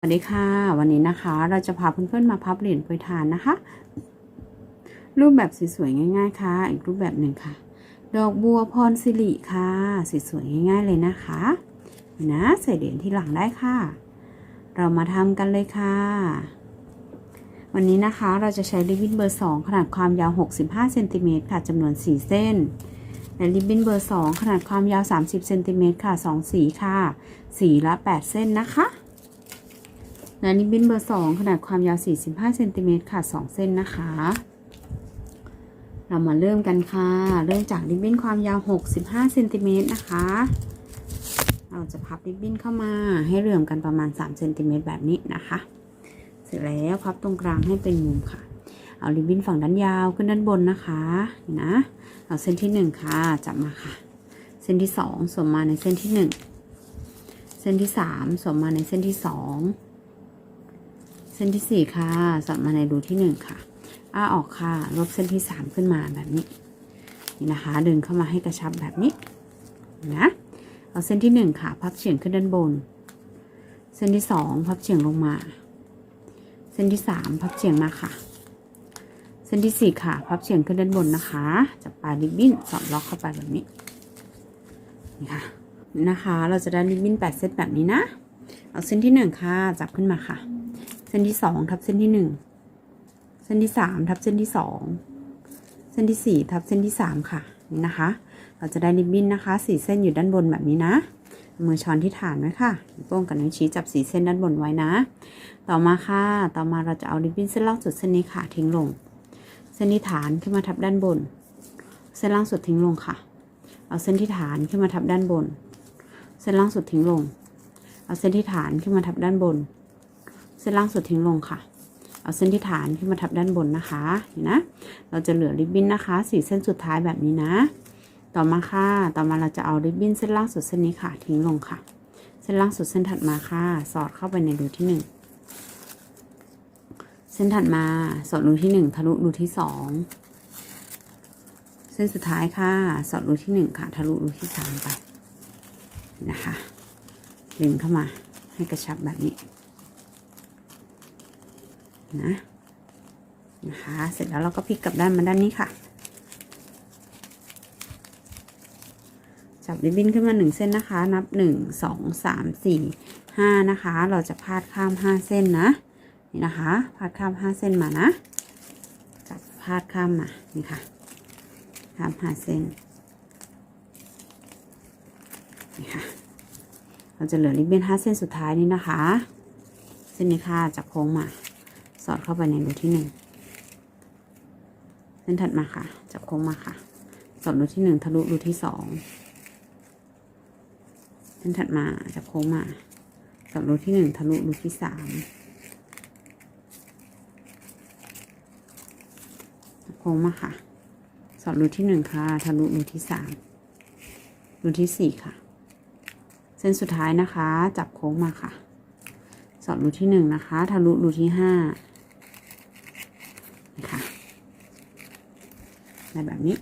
สวัสดีค่ะ วันนี้นะคะเราจะพาเพื่อนๆมาพับเหรียญโปรยทานนะคะ รูปแบบสวยๆง่ายๆค่ะ อีกรูปแบบหนึ่งค่ะ ดอกบัวพรสิริค่ะสวยๆง่ายๆเลยนะคะนี่นะใส่เหรียญที่หลังได้ค่ะ เรามาทำกันเลยค่ะ วันนี้นะคะเราจะใช้ริบบิ้นเบอร์ 2 ขนาดความยาว 65เซนติเมตรค่ะจำนวน 4 เส้นและริบบิ้นเบอร์ 2 ขนาดความยาว 30เซนติเมตรค่ะ 2 สีค่ะ สีละ 8 เส้นนะคะ และริบบินเบอร์ 2 ขนาดความยาว 45เซนติเมตรค่ะ 2 เส้นนะคะ เรามาเริ่มกันค่ะ เริ่มจากริบบิ้นความยาว 65เซนติเมตรนะคะ เราจะพับริบบิ้นเข้ามาให้เหลื่อมกันประมาณ3เซนติเมตรแบบนี้นะคะ เสร็จแล้วพับตรงกลางให้เป็นมุมค่ะ เอาริบบิ้นฝั่งด้านยาวขึ้นด้านบนนะคะนี่นะเอาเส้นที่ 1 ค่ะ จับมาค่ะ เส้นที่ 2สวมมาในเส้นที่ 1 เส้นที่ 3สวมมาในเส้นที่ 2 เส้นที่ 4 ค่ะสอดมาในรูที่ 1 ค่ะอ้าออกค่ะลบเส้นที่ 3 ขึ้นมาแบบนี้นี่นะคะ ดึงเข้ามาให้กระชับแบบนี้นะเอาเส้นที่ 1 ค่ะ พับเฉียงขึ้นด้านบน เส้นที่ 2 พับเฉียงลงมา เส้นที่ 3 พับเฉียงมาค่ะ เส้นที่ 4 ค่ะ พับเฉียงขึ้นด้านบนนะคะ จับปลายริบบิ้นสอดล็อกเข้าไปแบบนี้นี่ค่ะนะคะ เราจะได้ริบบิ้น8เส้นแบบนี้นะ เอาเส้นที่ 1 ค่ะ จับขึ้นมาค่ะ เส้นที่2ทับเส้นที่1เส้นที่3ทับเส้นที่2เส้นที่4ทับเส้นที่3ค่ะนี่นะคะ เราจะได้ริบบิ้นนะคะ4เส้นอยู่ด้านบนแบบนี้นะ มือช้อนที่ฐานไว้ค่ะโป้งกับนิ้วชี้จับสีเส้นด้านบนไว้นะ ต่อมาค่ะ ต่อมาเราจะเอาริบบิ้นเส้นล่างสุดเส้นนี้ค่ะทิ้งลง เส้นที่ฐานขึ้นมาทับด้านบน เส้นล่างสุดทิ้งลงค่ะ เอาเส้นที่ฐานขึ้นมาทับด้านบน เส้นล่างสุดทิ้งลง เอาเส้นที่ฐานขึ้นมาทับด้านบน เส้นล่างสุดทิ้งลงค่ะ เอาเส้นที่ฐานขึ้นมาทับด้านบนนะคะนี่นะเราจะเหลือริบบิ้นนะคะสี่เส้นสุดท้ายแบบนี้นะ ต่อมาค่ะ ต่อมาเราจะเอาริบบิ้นเส้นล่างสุดเส้นนี้ค่ะ ทิ้งลงค่ะ เส้นล่างสุดเส้นถัดมาค่ะ สอดเข้าไปในรูที่หนึ่งเส้นถัดมาสอดรูที่หนึ่งทะลุรูที่สองเส้นสุดท้ายค่ะ สอดรูที่หนึ่งค่ะ ทะลุรูที่สามไปนะคะดึงเข้ามาให้กระชับแบบนี้ นะนะคะเสร็จแล้วเราก็พลิกกลับด้านมาด้านนี้ค่ะ จับริบบิ้นขึ้นมาหนึ่งเส้นนะคะ นับหนึ่งสองสามสี่ห้านะคะ เราจะพาดข้ามห้าเส้นนะนี่นะคะพาดข้ามห้าเส้นมานะจับพาดข้ามมานี่ค่ะข้ามห้าเส้นนี่ค่ะเราจะเหลือริบบิ้นห้าเส้นสุดท้ายนี้นะคะ เส้นนี้ค่ะจับโค้งมา อดเข้าไปในรูที่หนึ่งเส้นถัดมาค่ะ จับโค้งมาค่ะ สอดรูที่หนึ่งทะลุรูที่สองเส้นถัดมาจับโค้งมา สอดรูที่หนึ่งทะลุรูที่สามจับโค้งมาค่ะ สอดรูที่หนึ่งค่ะ ทะลุรูที่สามรูที่สี่ค่ะ เส้นสุดท้ายนะคะ จับโค้งมาค่ะ สอดรูที่หนึ่งนะคะ ทะลุรูที่ห้านะคะ ได้แบบนี้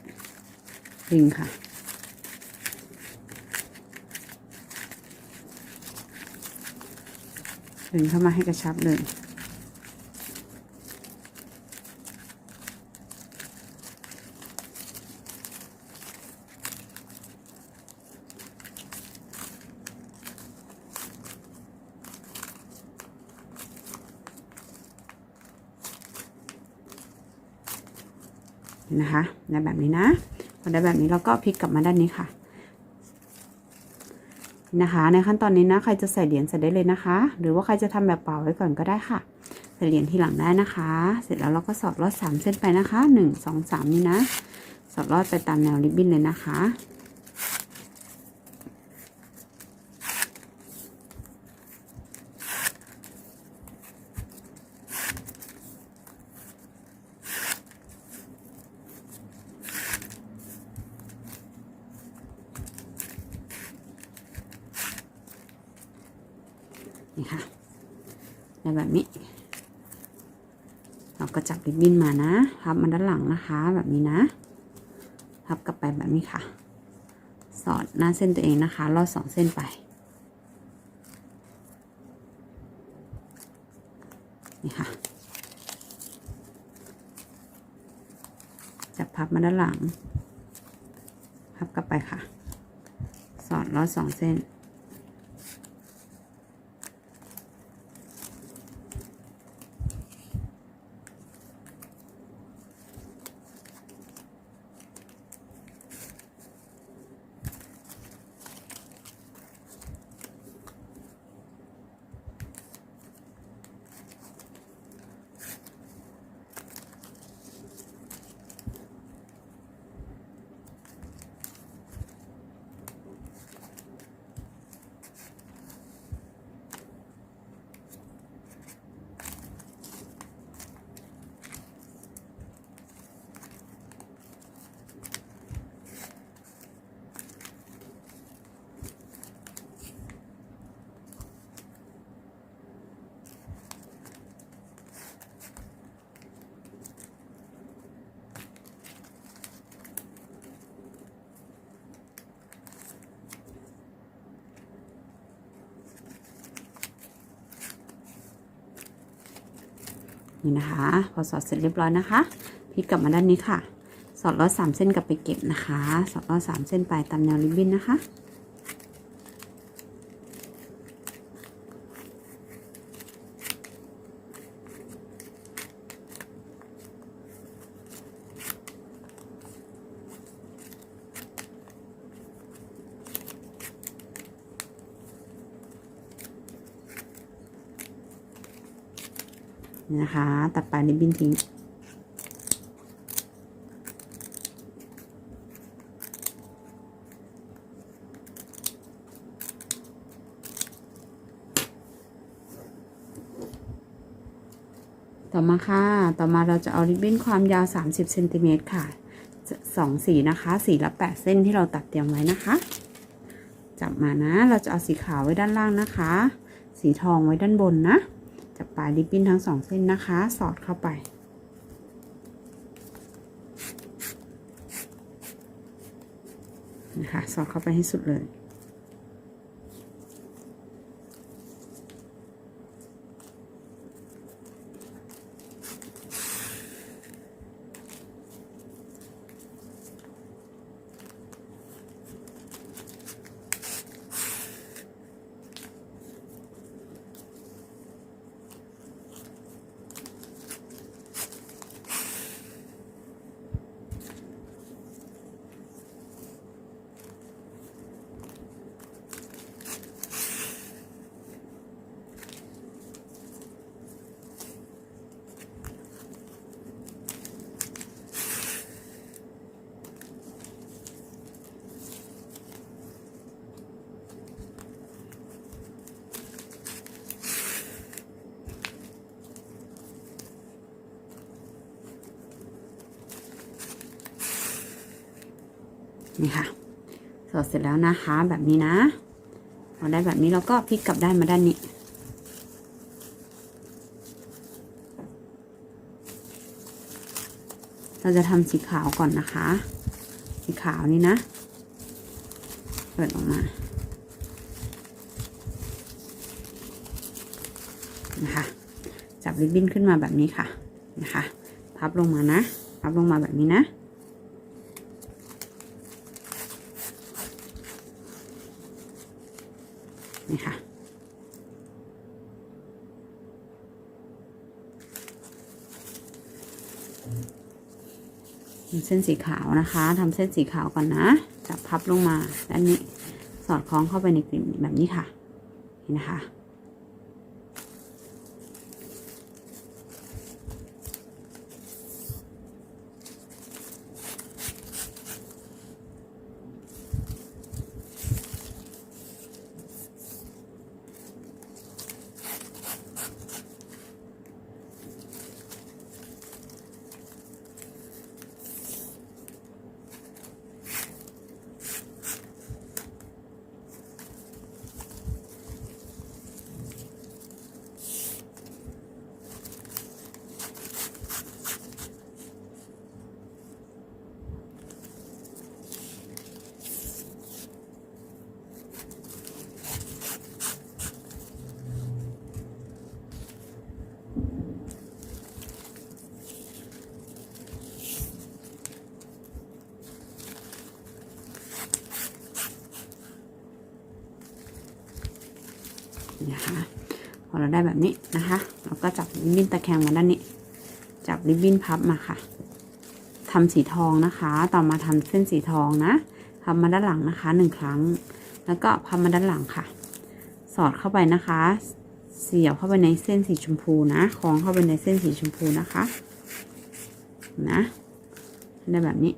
ดึงค่ะดึงเข้ามาให้กระชับเลย ได้แบบนี้นะพอได้แบบนี้เราก็พลิกกลับมาด้านนี้ค่ะนะคะ ในขั้นตอนนี้นะใครจะใส่เหรียญใส่ได้เลยนะคะ หรือว่าใครจะทำแบบเปล่าไว้ก่อนก็ได้ค่ะ ใส่เหรียญทีหลังได้นะคะ เสร็จแล้วเราก็สอดลอดสามเส้นไปนะคะหนึ่งสองสามนี่นะ สอดลอดไปตามแนวริบบิ้นเลยนะคะ ค่ะในแบบนี้ เราก็จับริบบิ้นมานะพับมาด้านหลังนะคะ แบบนี้นะพับกลับไปแบบนี้ค่ะ สอดหน้าเส้นตัวเองนะคะลอดสองเส้นไป นี่ค่ะ จับพับมาด้านหลัง พับกลับไปค่ะ สอดลอดสองเส้น นี่นะคะ พอสอดเสร็จเรียบร้อยนะคะพลิกกลับมาด้านนี้ค่ะ สอดรอดสามเส้นกลับไปเก็บนะคะ สอดรอดสามเส้นไปตามแนวริบบิ้นนะคะ นะคะ ตัดปลายริบบิ้นทิ้ง ต่อมาค่ะ ต่อมาเราจะเอาริบบิ้นความยาว 30เซนติเมตรค่ะสองสีนะคะสีละ8เส้นที่เราตัดเตรียมไว้นะคะ จับมานะ เราจะเอาสีขาวไว้ด้านล่างนะคะ สีทองไว้ด้านบนนะ ปลายริบบิ้นทั้งสองเส้นนะคะ สอดเข้าไป นะคะ สอดเข้าไปให้สุดเลย นี่ค่ะ สอดเสร็จแล้วนะคะ แบบนี้นะพอได้แบบนี้เราก็พลิกกลับด้านมาด้านนี้ เราจะทำสีขาวก่อนนะคะ สีขาวนี่นะ เปิดออกมานะคะจับริบบิ้นขึ้นมาแบบนี้ค่ะนะคะ พับลงมานะ พับลงมาแบบนี้นะ นี่ค่ะ เส้นสีขาวนะคะทำเส้นสีขาวก่อนนะ จับพับลงมาด้านนี้ สอดคล้องเข้าไปในกลิ่นแบบนี้ค่ะ นี่นะคะ อเราได้แบบนี้นะคะเราก็จับริบบิ้นตะแคงมาด้านนี้ จับริบบิ้นพับมาค่ะทำสีทองนะคะ ต่อมาทำเส้นสีทองนะพับมาด้านหลังนะคะหนึ่งครั้ง แล้วก็พับมาด้านหลังค่ะ สอดเข้าไปนะคะ เสียบเข้าไปในเส้นสีชมพูนะคล้องเข้าไปในเส้นสีชมพูนะคะ นะได้แบบนี้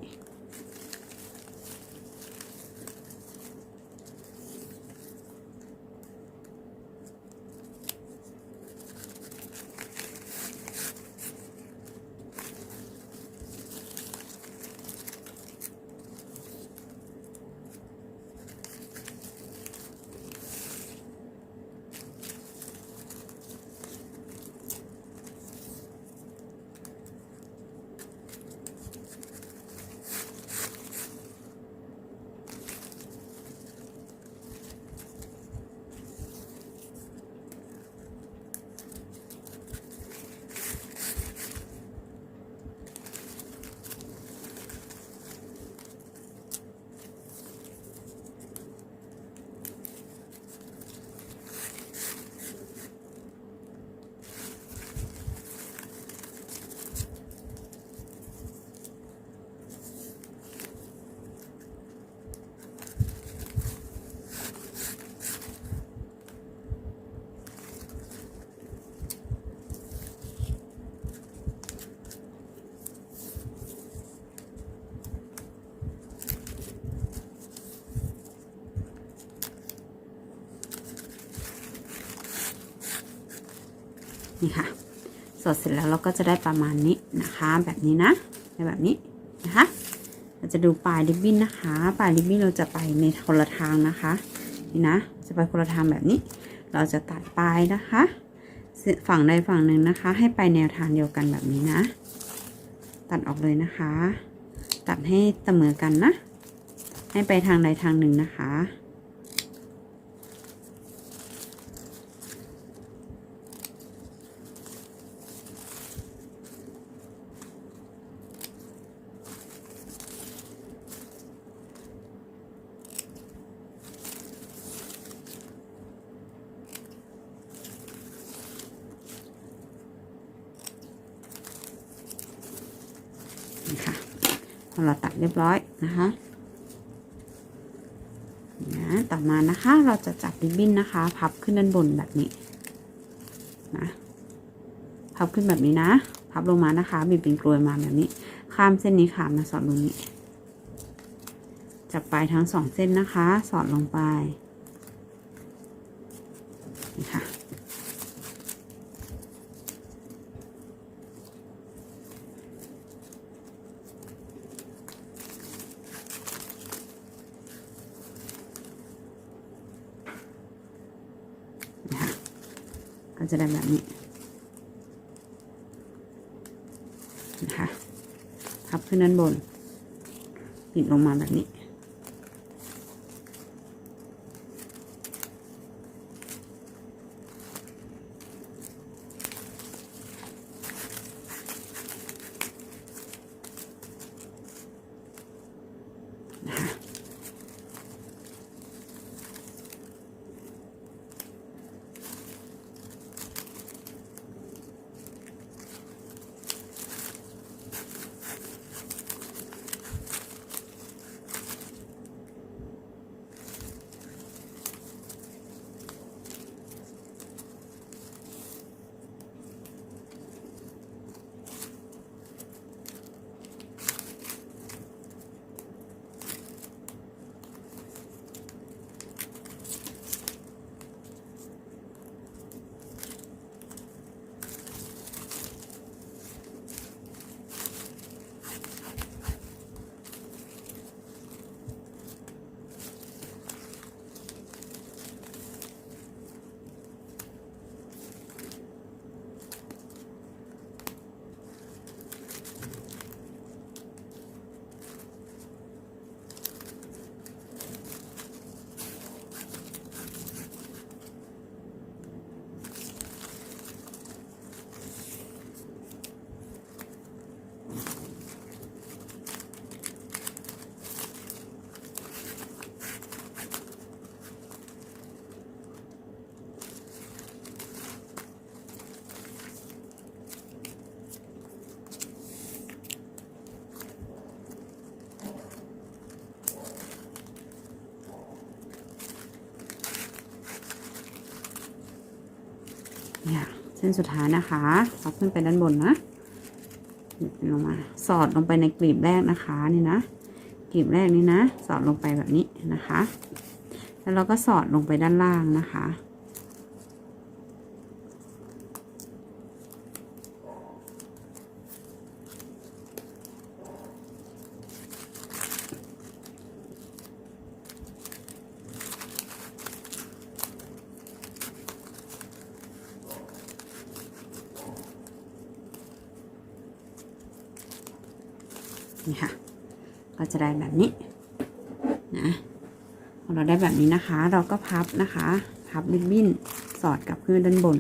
ค่ะ ส ดเสร็จแล้วเราก็จะได้ประมาณนี้นะคะ แบบนี้นะแบบนี้นะคะ เราจะดูปลายริบบิ้นนะคะ ปลายริบบิ้นเราจะไปในคนละทางนะคะนี่นะ จะไปคนละทางแบบนี้ เราจะตัดปลายนะคะ ฝั่งใดฝั่งหนึ่งนะคะ ให้ไปแนวทางเดียวกันแบบนี้นะ ตัดออกเลยนะคะ ตัดให้เสมอกันนะ ให้ไปทางใดทางหนึ่งนะคะ นี่ค่ะพอ เราตัดเรียบร้อยนะคะนะต่อมานะคะเราจะจับริบบิ้นนะคะ พับขึ้นด้านบนแบบนี้นะพับขึ้นแบบนี้นะ พับลงมานะคะ บีบเป็นกลวยมาแบบนี้ ข้ามเส้นนี้ค่ะมาสอดลงนี้ จับปลายทั้งสองเส้นนะคะ สอดลงไปนี่ค่ะ นะคะก็ จะได้แบบนี้นะคะพับขึ้นด้านบนปิดลงมาแบบนี้ เส้นสุดท้ายนะคะพับขึ้นไปด้านบนนะลงมา สอดลงไปในกลีบแรกนะคะนี่นะกลีบแรกนี้นะ สอดลงไปแบบนี้นะคะ แล้วเราก็สอดลงไปด้านล่างนะคะ นี่ค่ะ ก็จะได้แบบนี้นะพอเราได้แบบนี้นะคะ เราก็พับนะคะ พับริบบิ้นสอดกับพื้นด้านบน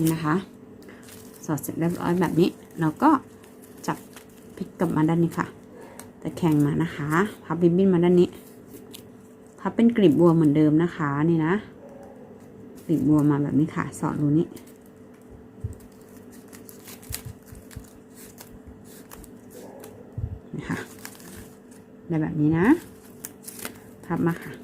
นี่นะคะ สอดเสร็จเรียบร้อยแบบนี้ เราก็จับพลิกกลับมาด้านนี้ค่ะตะแคงมานะคะ พับริบบิ้นมาด้านนี้ พับเป็นกลีบบัวเหมือนเดิมนะคะนี่นะกลีบบัวมาแบบนี้ค่ะ สอดรูนี้นี่ค่ะได้แบบนี้นะ พับมาค่ะ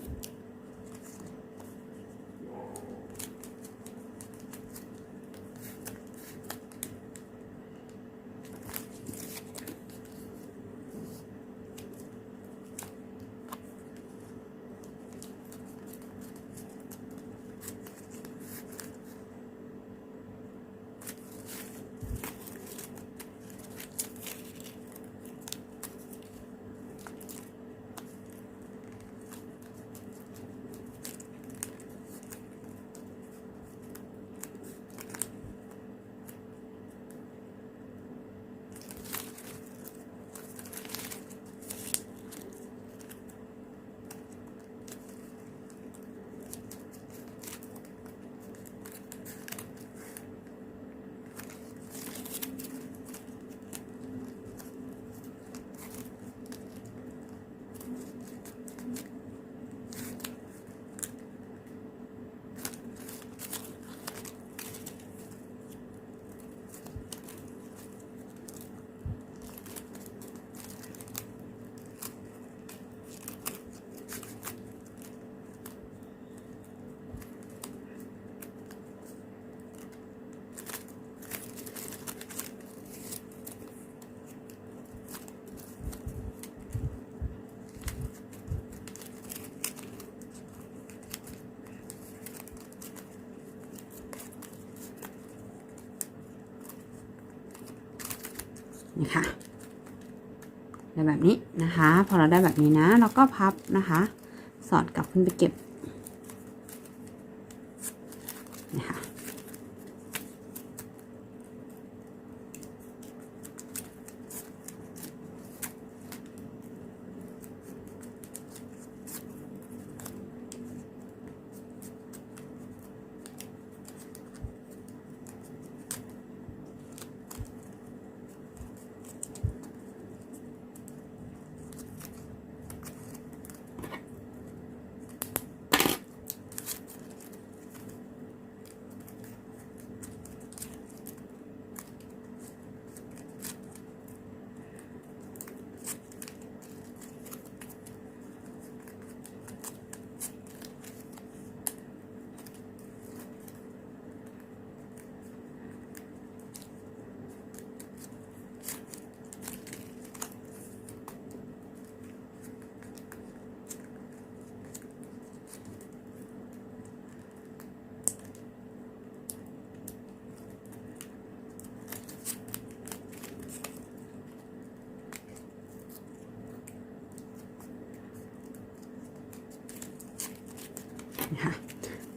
ได้แบบนี้นะคะ พอเราได้แบบนี้นะ เราก็พับนะคะ สอดกลับขึ้นไปเก็บ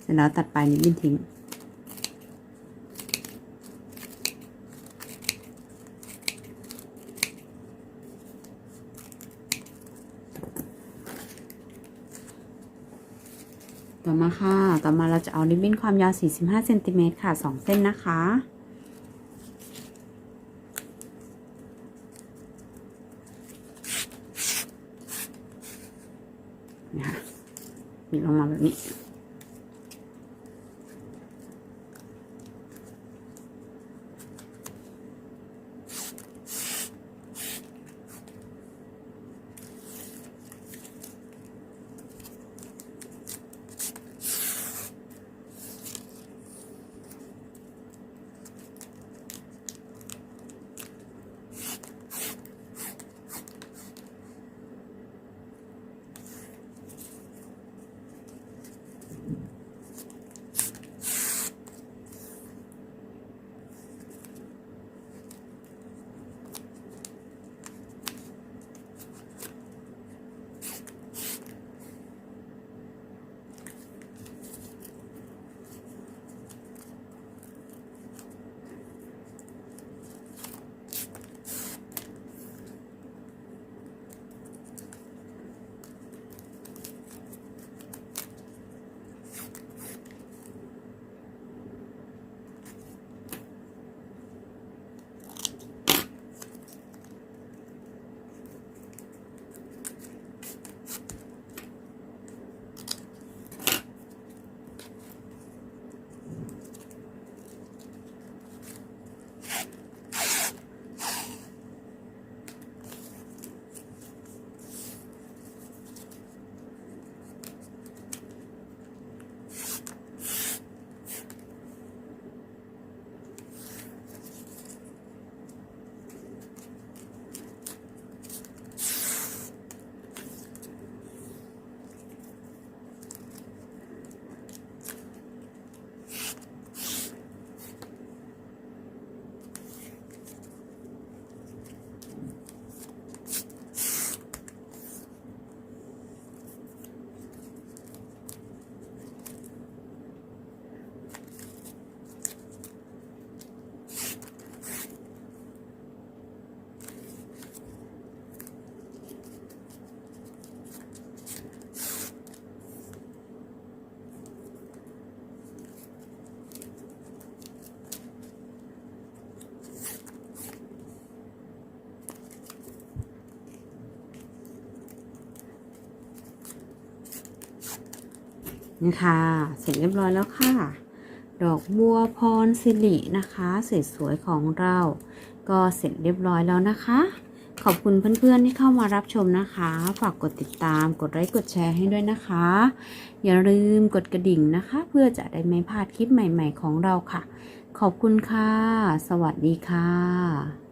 ร็จแล้วตัดปลายนิดบินทิ้ง ต่อมาค่ะ ต่อมาเราจะเอาริบบิ้นความยาว 45เซนติเมตรค่ะ 2 เส้นนะคะนี่ค่ะบิดลงมาแบบนี้ นี่ค่ะ เสร็จเรียบร้อยแล้วค่ะ ดอกบัวพรสิรินะคะสวยๆของเรา ก็เสร็จเรียบร้อยแล้วนะคะ ขอบคุณเพื่อนๆที่เข้ามารับชมนะคะ ฝากกดติดตาม กดไลค์กดแชร์ให้ด้วยนะคะ อย่าลืมกดกระดิ่งนะคะ เพื่อจะได้ไม่พลาดคลิปใหม่ ๆ ของเราค่ะ ขอบคุณค่ะ สวัสดีค่ะ